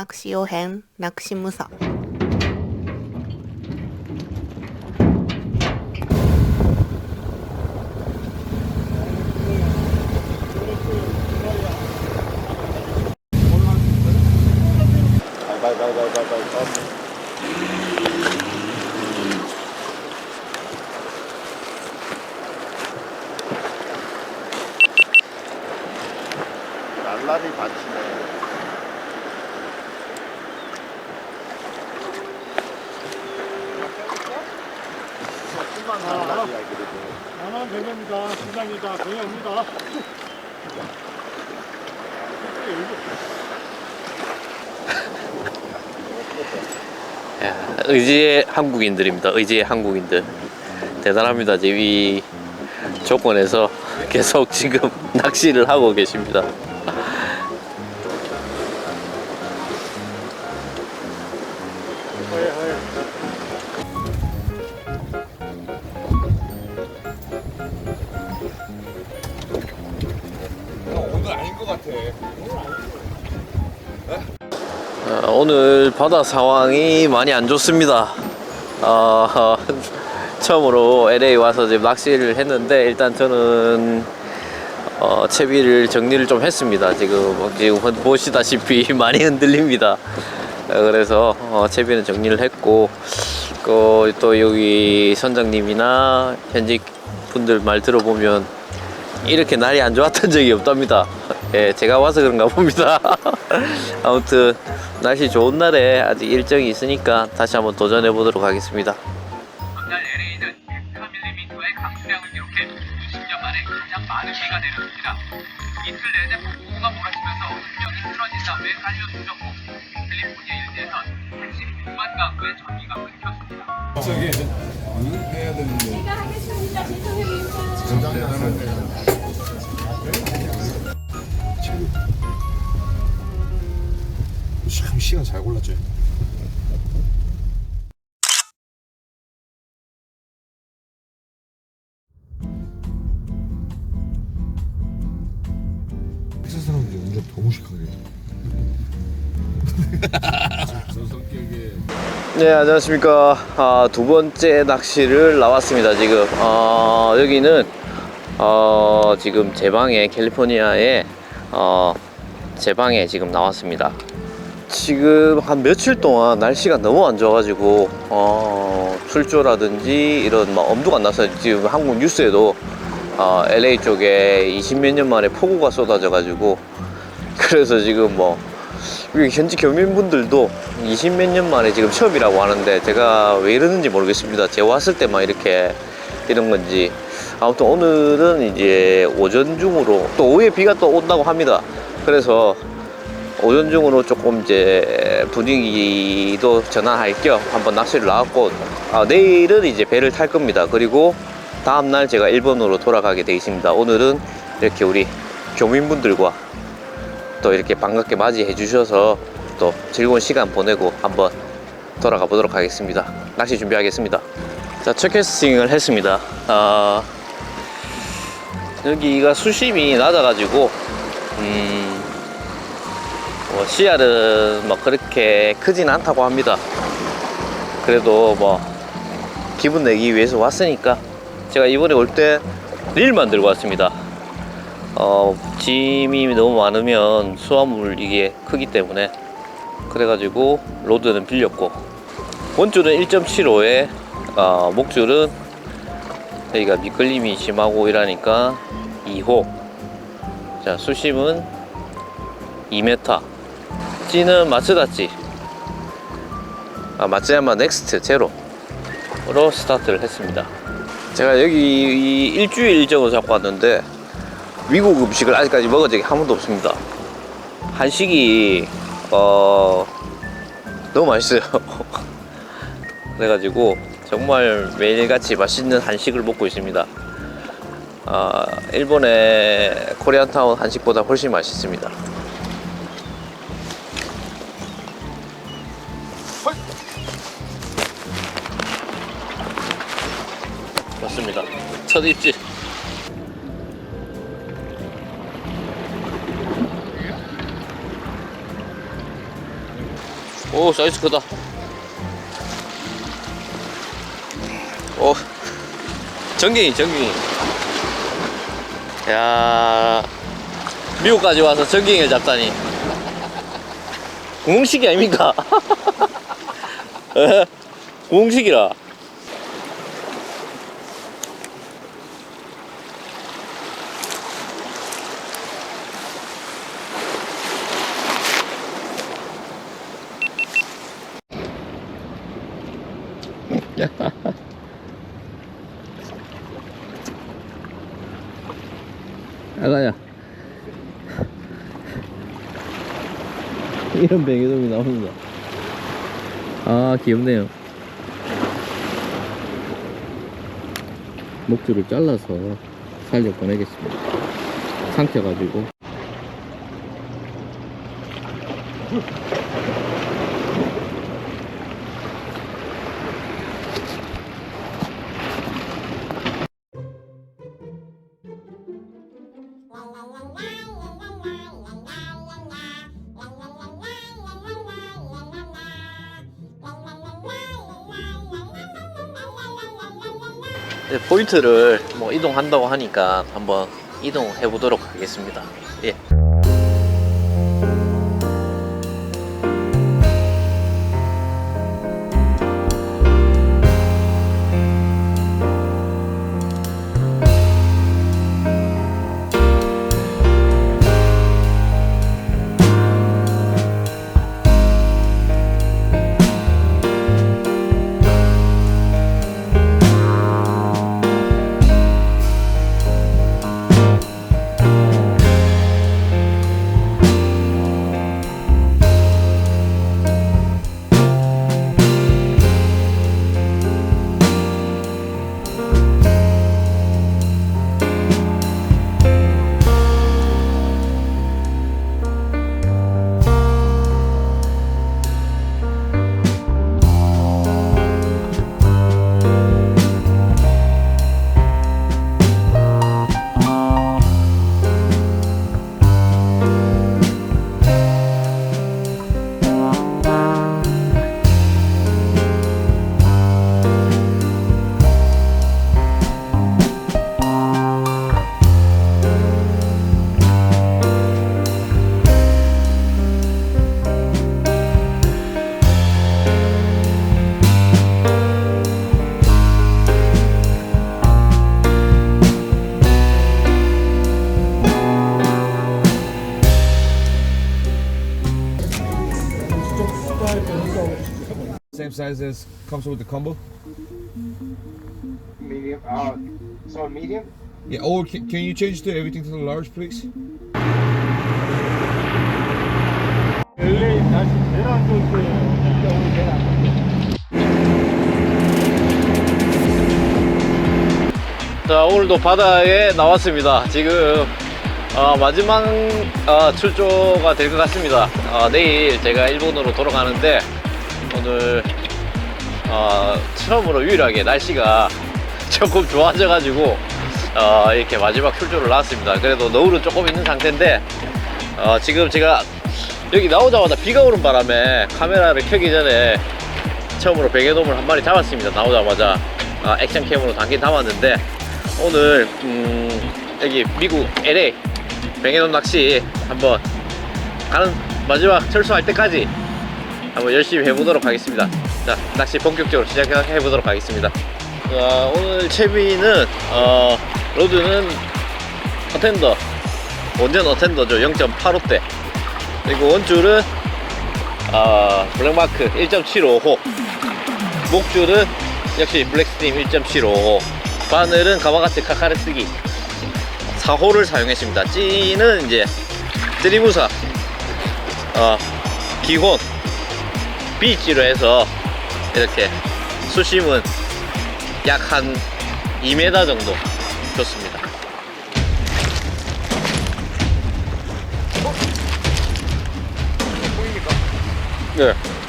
낚시 여행 낚시무사. 날라리 받치네. 날라리야 그래도. 나만 되ገብ니다. 시장이다. 그냥입니다. 야, 의지의 한국인들입니다. 의지의 한국인들. 대단합니다. 지금 이 조건에서 계속 지금 낚시를 하고 계십니다. 오늘 바다 상황이 많이 안 좋습니다. 어, 처음으로 LA 와서 지금 낚시를 했는데 일단 저는 어, 채비를 정리를 좀 했습니다. 지금 지금 보시다시피 많이 흔들립니다. 어, 그래서 어, 채비는 정리를 했고 그, 또 여기 선장님이나 현직 분들 말 들어보면 이렇게 날이 안 좋았던 적이 없답니다. 예, 제가 와서 그런가 봅니다. 아무튼 날씨 좋은 날에 아직 일정이 있으니까 다시 한번 도전해 보도록 하겠습니다. 전날 LA는 104mm의 강수량을 기록해 20년 만에 가장 많은 비가 내렸습니다. 이틀 내내 폭우가 몰아치면서 수명이 쓰러진 다음에 깔려주셨고 캘리포니아 일대에선 86만 가구의 전기가 끊겼습니다. 저기 해야 되는데. 제가 하겠습니다. 죄송합니 시간 잘 골랐죠. 회사 사람들이 운전 더 무식하게. 저 성격에 네, 안녕하십니까. 아, 두 번째 낚시를 나왔습니다, 지금. 어, 여기는, 어, 지금 제 방에, 캘리포니아에, 어, 제 방에 지금 나왔습니다. 지금 한 며칠 동안 날씨가 너무 안 좋아가지고, 어, 출조라든지 이런 막 엄두가 안 나서 지금 한국 뉴스에도, 어, LA 쪽에 20몇 년 만에 폭우가 쏟아져가지고, 그래서 지금 뭐, 현지 교민분들도 20몇 년 만에 지금 처음이라고 하는데 제가 왜 이러는지 모르겠습니다. 제가 왔을 때만 이렇게 이런 건지 아무튼 오늘은 이제 오전 중으로 또 오후에 비가 또 온다고 합니다. 그래서 오전 중으로 조금 이제 분위기도 전환할 겸 한번 낚시를 나왔고 아, 내일은 이제 배를 탈 겁니다. 그리고 다음날 제가 일본으로 돌아가게 돼 있습니다. 오늘은 이렇게 우리 교민분들과 또 이렇게 반갑게 맞이해 주셔서 또 즐거운 시간 보내고 한번 돌아가 보도록 하겠습니다. 낚시 준비하겠습니다. 자, 첫 캐스팅을 했습니다. 아, 여기가 수심이 낮아가지고, 음, 뭐 씨알은 뭐 그렇게 크진 않다고 합니다. 그래도 뭐 기분 내기 위해서 왔으니까 제가 이번에 올 때 릴만 들고 왔습니다. 어, 짐이 너무 많으면 수화물 이게 크기 때문에 그래가지고 로드는 빌렸고 원줄은 1.75에 어, 목줄은 여기가 미끌림이 심하고 이러니까 2호 자 수심은 2m 찌는 마츠다찌 아, 마츠야마 넥스트 제로로 스타트를 했습니다 제가 여기 이 일주일 일정을 잡고 왔는데 미국 음식을 아직까지 먹은 적이 한 번도 없습니다. 한식이 어 너무 맛있어요. 그래가지고 정말 매일같이 맛있는 한식을 먹고 있습니다. 아 일본의 코리안타운 한식보다 훨씬 맛있습니다. 사이즈 크다. 오. 전갱이 전갱이. 야. 미국까지 와서 전갱이를 잡다니. 공식이 아닙니까? 에? 공식이라 아가야. 이런 뱅에돔이 나옵니다 아 귀엽네요. 목줄을 잘라서 살려 보내겠습니다. 삼켜가지고 포인트를 뭐 이동한다고 하니까 한번 이동해 보도록 하겠습니다. 예. Same size as comes with the combo. Medium. Uh, so medium. Yeah. Or can, can you change to everything to the large, please? LA 다시 대란 존재예요. 자 오늘도 바다에 나왔습니다. 지금 어, 마지막 어, 출조가 될 것 같습니다. 어, 내일 제가 일본으로 돌아가는데 오늘 어, 처음으로 유일하게 날씨가 조금 좋아져가지고 어, 이렇게 마지막 출조를 나왔습니다. 그래도 노을은 조금 있는 상태인데 어, 지금 제가 여기 나오자마자 비가 오는 바람에 카메라를 켜기 전에 처음으로 베개돔을 한 마리 잡았습니다. 나오자마자 아, 액션 캠으로 당긴 담았는데 오늘 음, 여기 미국 LA 뱅에돔 낚시 한번 가는 마지막 철수할 때까지 한번 열심히 해보도록 하겠습니다. 자 낚시 본격적으로 시작해 보도록 하겠습니다. 자, 오늘 채비는 어, 로드는 어텐더 원전 어텐더죠. 0.85대. 그리고 원줄은 어, 블랙마크 1.75호. 목줄은 역시 블랙스트림 1.75호. 바늘은 가마가츠 카카레스기. 4호를 사용했습니다. 찌는 이제 드리무사 어, 기혼 B찌로 해서 이렇게 수심은 약 한 2m 정도 좋습니다 네. 여기 같은데?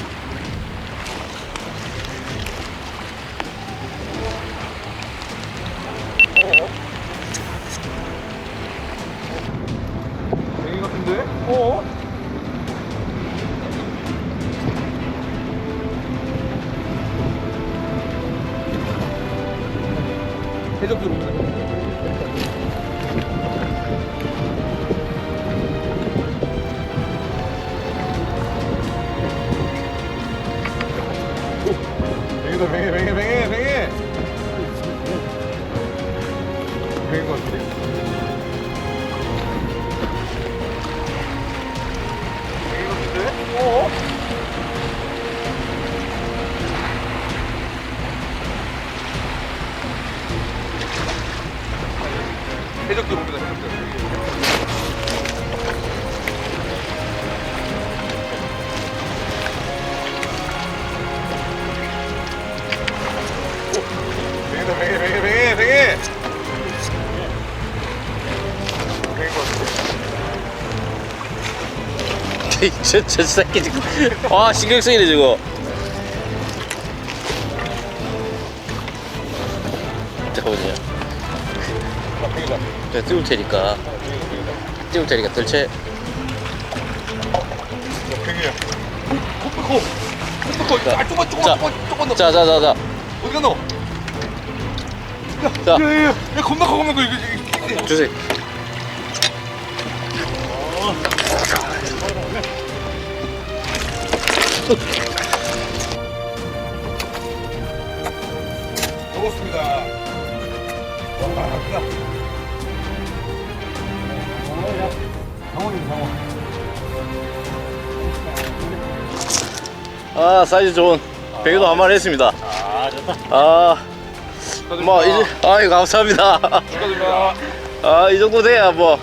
저, 저 새끼 지금 아 신경 쓰이네 저거 잠깐만요 제가 띄울 테니까 띄울 테니까 덜채 팽이야. 코프코. 코프코. 아, 조금, 조금, 자. 조금, 조금 더. 자자자자 어디 갔노? 자. 야, 야, 야, 야, 겁나 커, 겁나 커. 이거, 이거, 이거. 주세요 아 사이즈 좋은 베개도 한 마리 했습니다 아, 좋다. 아 뭐 이제 아이 감사합니다 축하드립니다. 아 이 정도 돼야 뭐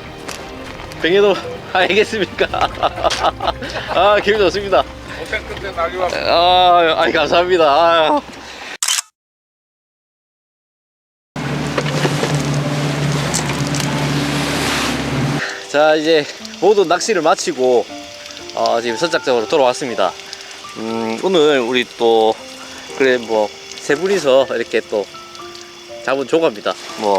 베개도 알겠습니까 아 기분 좋습니다 고생 끝에 낙이 왔아 아이 감사합니다 아. 자 이제 모두 낚시를 마치고 어, 지금 선착장으로 돌아왔습니다. 음, 오늘 우리 또 그래 뭐 세 분이서 이렇게 또 잡은 조가입니다. 뭐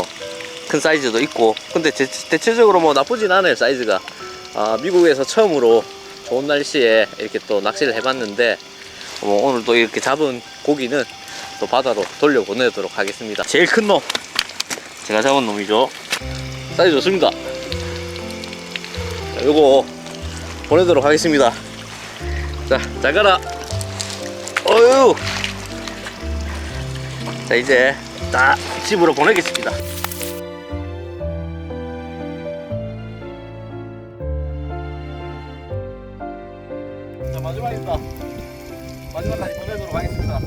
큰 사이즈도 있고 근데 대, 대체적으로 뭐 나쁘진 않아요 사이즈가. 아, 미국에서 처음으로 좋은 날씨에 이렇게 또 낚시를 해봤는데 뭐 오늘 또 이렇게 잡은 고기는 또 바다로 돌려보내도록 하겠습니다. 제일 큰 놈 제가 잡은 놈이죠. 사이즈 좋습니다. 자, 요거 보내도록 하겠습니다. 자, 잘 가라. 어유. 자, 이제 딱 집으로 보내겠습니다. 마지막까지 보내도록 하겠습니다.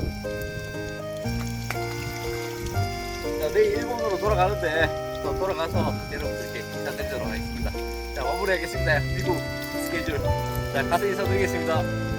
자, 내일 일본으로 돌아가는데 또 돌아가서 여러분들께 인사드리도록 하겠습니다. 자, 마무리하겠습니다. 미국 스케줄. 자, 가서 인사드리겠습니다.